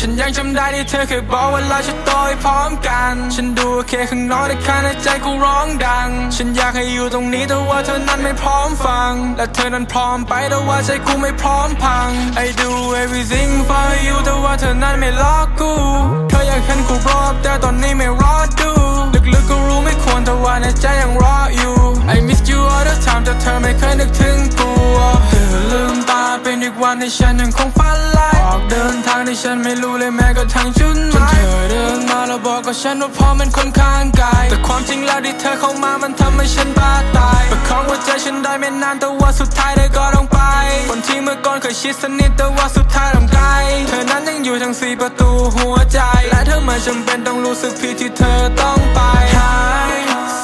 ฉันยังจำได้ที่เธอเคยบอกว่าเราจะโตไปพร้อมกัน ฉันดูโอเคข้างนอกแต่ข้างในใจกูร้องดัง ฉันอยากให้อยู่ตรงนี้แต่ว่าเธอนั้นไม่พร้อมฟัง และเธอนั้นพร้อมไปแต่ว่าใจกูไม่พร้อมพัง I do everything for you แต่ว่าเธอนั้นไม่ล็อกกู เธออยากเห็นกูรอบแต่ตอนนี้ไม่รอดูลึกๆก็รู้ไม่ควรแต่ว่าในใจยังรอ อีกวันที่ฉันยังคงฝันไล่ออกเดินทางที่ฉันไม่รู้เลยแม้กระทั่งจุดหมายจนเธอเดินมาแล้วบอกกับฉันว่าพอมันคนข้างไกลแต่ความจริงแล้วที่เธอเข้ามามันทำให้ฉันบ้าตายประคองหัวใจฉันได้ไม่นานแต่ว่าสุดท้ายเธอก็ต้องไปคนที่เมื่อก่อนเคยชิดสนิทแต่ว่าสุดท้ายต้องไกลเธอนั้นยังอยู่ทั้งสี่ประตูหัวใจ และเธอไม่จำเป็นต้องรู้สึกผิดที่เธอต้องไปหาย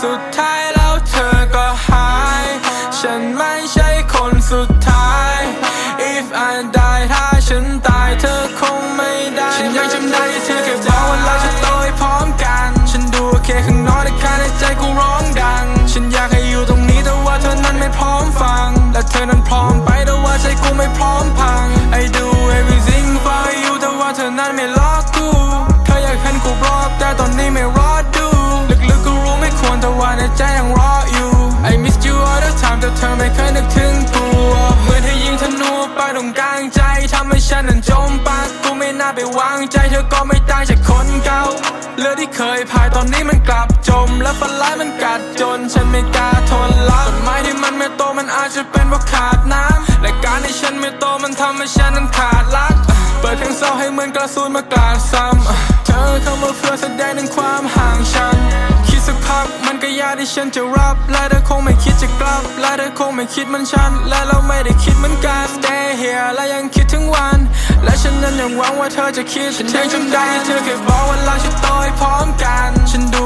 สุดท้ายแล้วเธอก็หาย ฉันไม่ใช่คนสุดท้าย If I die ถ้า ตรงกลางใจทำให้ฉันนั้นจมปากกูไม่น่าไปวางใจเธอก็ไม่ต่างจากคนเก่าเลือดที่เคยพายตอนนี้มันกลับจม และฝันร้ายมันกัดจน ฉันไม่กล้าทนรับต้นไม้ที่มันไม่โตมันอาจจะเป็นเพราะขาดน้ำและการที่ฉันไม่โตมันทำให้ฉันนั้นขาดรักเปิดเพลงเศร้าให้เหมือนกระสุนมากราดซ้ำเธอเข้ามาเพื่อแสดงถึงความห่างฉัน ยาที่ฉันจะรับและเธอคงไม่คิดจะกลับ และเธอคงไม่คิดเหมือนฉัน และเราไม่ได้คิดเหมือนกัน Stay here และยังคิดถึงวัน และฉันนั้นยังหวังว่าเธอจะคิด ฉันยังจำได้ที่เธอเคยบอกว่าเราจะโตไปพร้อมกัน ฉันดู